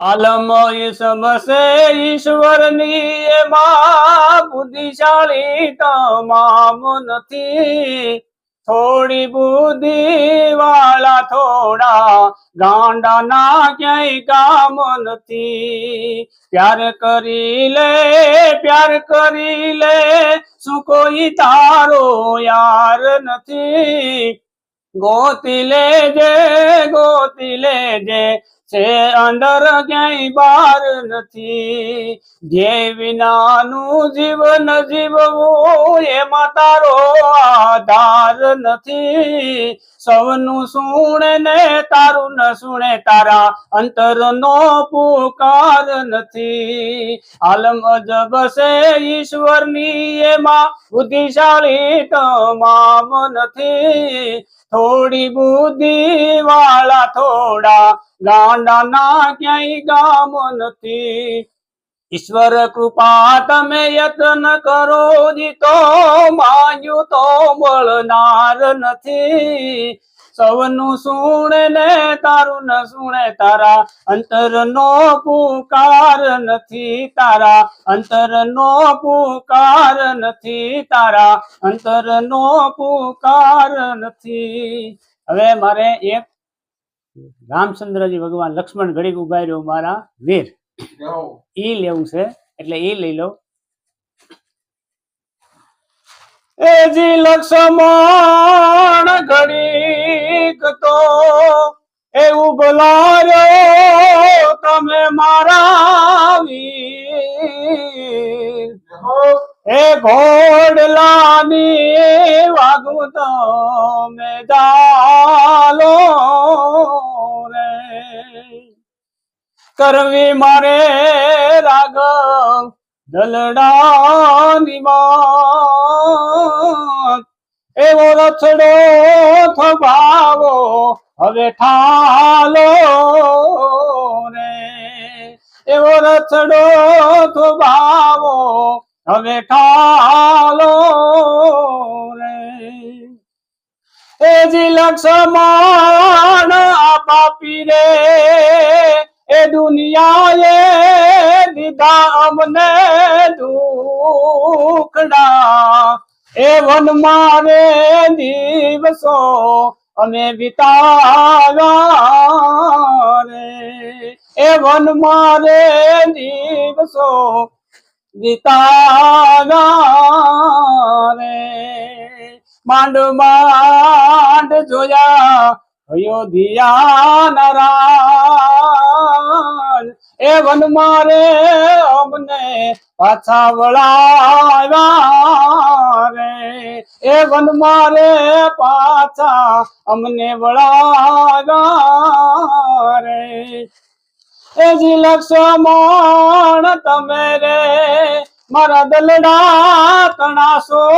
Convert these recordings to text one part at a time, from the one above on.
આલમ સમસે ઈશ્વરની એમાં બુદ્ધિશાળી તમામ નથી. થોડી બુદ્ધિ વાળા થોડા ગાંડાના ક્યાંય કામ નથી. પ્યાર કરી લે, પ્યાર કરી લે, શું કોઈ તારો યાર નથી? ગોતી લેજે ગોતી લેજે છે અંદર ક્યાંય બાર નથી. ધ્યેય વિનાનું જીવન જીવવું એમાં તારો આધાર નથી. સૌનું સુણે ને તારું ન સુણે તારા અંતરનો પુકાર નથી. આલમ અજબ છે ઈશ્વરની, એમાં બુદ્ધિશાળી તમામ નથી. થોડી બુદ્ધિ વાળા થોડા ગાંડાના ક્યાંય ગામ નથી. ઈશ્વર કૃપા તમે યત્ન કરો જી તો માંગ્યું તો મળનાર નથી. સૌનું સુણે ને તારું ન સુણે તારા અંતરનો પુકાર નથી તારા, અંતરનો પુકાર નથી તારા, અંતરનો પુકાર નથી. હવે મારે એક રામચંદ્રજી ભગવાન લક્ષ્મણ ઘડીક ઊભા રહ્યો મારા વીર ઈ લેવું છે એટલે ઈ લઈ લો. એજી લક્ષ્મણ ઘડીક તો એવું બોલાયો તમે મારા વીર. એ ઘોડલાની વાગું તો મેં જાલો. કરવી મારે રાગવ દલડાની માત એવો રથડો થભાવો હવે ઠાલો રે. એવો રથડો થભાવો હવે ઠાલો રે. એજી જી આપા અમને દુખડા. એ વન મારે દિવસો અમે વિતાવ્યા રે. એ વન મારે દિવસો વિતાવ્યા રે. માંડ માંડ જોયા, અયોધ્યા નારાયણ એ વન મારે અમને પાછા વળાવ્યા રે. એ વન મારે પાછા અમને વળાવ્યા રે. એજી લક્ષ્મણ તમે રે, મારા દલડા તણાસો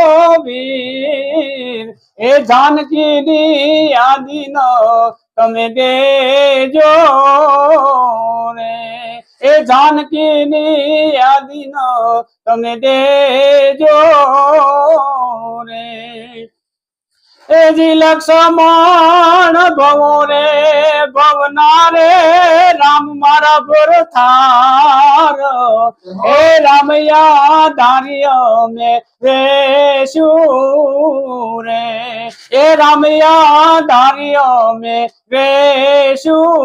વીર. એ જાનકી ની યાદીનો તમે દેજો રે. એ જાનકીની યાદીનો તમે દેજો રે. એ જી લક્ષમણ ભવો રે ભવનારે રામ મારા પર થાર. એ રામયા ધાર્ય મે વેશું રે એ રામયા ધાર્ય મે વેશું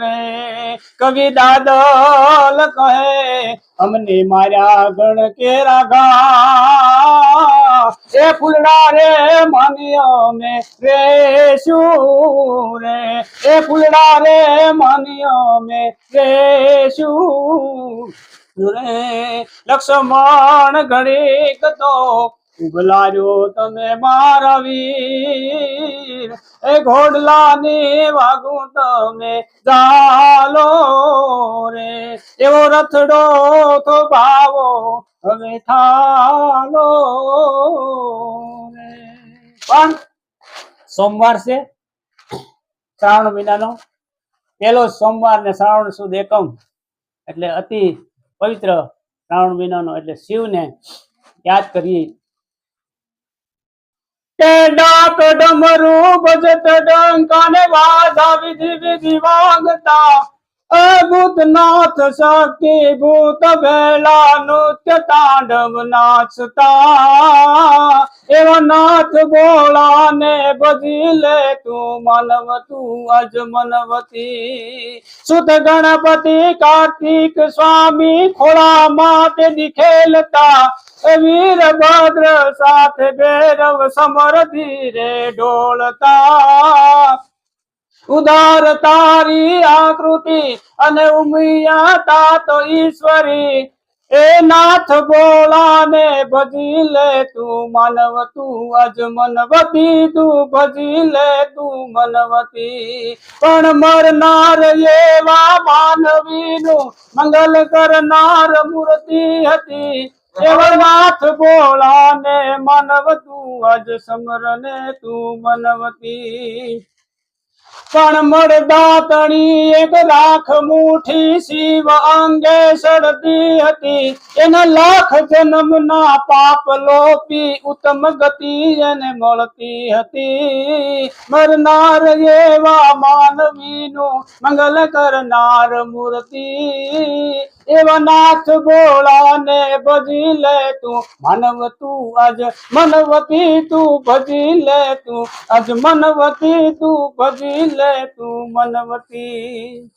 રે કવિ દાદલ કહે અમને માર્યા ગણ કે રાગા એ ફૂલડા રે માનિયો મે રેશું રે એ ફૂલડા રે માનિયો મે રેશું રે લક્ષ્મણ ઘડીક તો ઉગલાર્યો તમે મારા વીર. એ ઘોડલાને વાગું તમે ચાલો રે. એવો રથડો તો ભાવો હવે થાલો રે. પણ સોમવાર છે, શ્રાવણ મહિનાનો. પહેલો સોમવાર ને શ્રાવણ સુદ એકમ. એટલે અતિ પવિત્ર શ્રાવણ મહિનાનો. એટલે શિવને યાદ કરીએ. કે ડાક ડમરું ભજત ડંકાને વાજા વિધિ વિધિ વાગતા અ ભૂતનાથ શક્તિ ભૂત ભેળા નૃત્ય તાંડવ નાચતા. એવા નાથ ભોળાને ભજી લે તું મનવ તું અજ મનવતી સુત ગણપતિ કાર્તિક સ્વામી ખોળા માટે દિખેલતા. એ વીરભદ્ર સાથે ભૈરવ સમર ધીરે ઢોળતા. ઉદાર તારી આકૃતિ અને ઉમિયાતા તો ઈશ્વરી. એ નાથ બોલાને ભજી લે તું માનવ તું અજ મનવતી, તું ભજી લે તું મનવતી. પણ મરનાર એવા માનવીનું મંગલ કરનાર મૂર્તિ હતી. એવા નાથ બોલાને માનવ તું અજ સમરને તું મનવતી. પણ મળદાતણી એક લાખ મુઠી શિવ અંગે સડતી હતી. એના લાખ જન્મના પાપ લોપી ઉત્તમ ગતિ એને મળતી હતી. મરનાર એવા માનવીનું મંગલ કરનાર મૂર્તિ. એવા નાથ ભોળાને ભજી લે તું. માનવ તું આજ મનવતી તું ભજી લે તું. આજ મનવતી તું ભજી લે તું મનવતી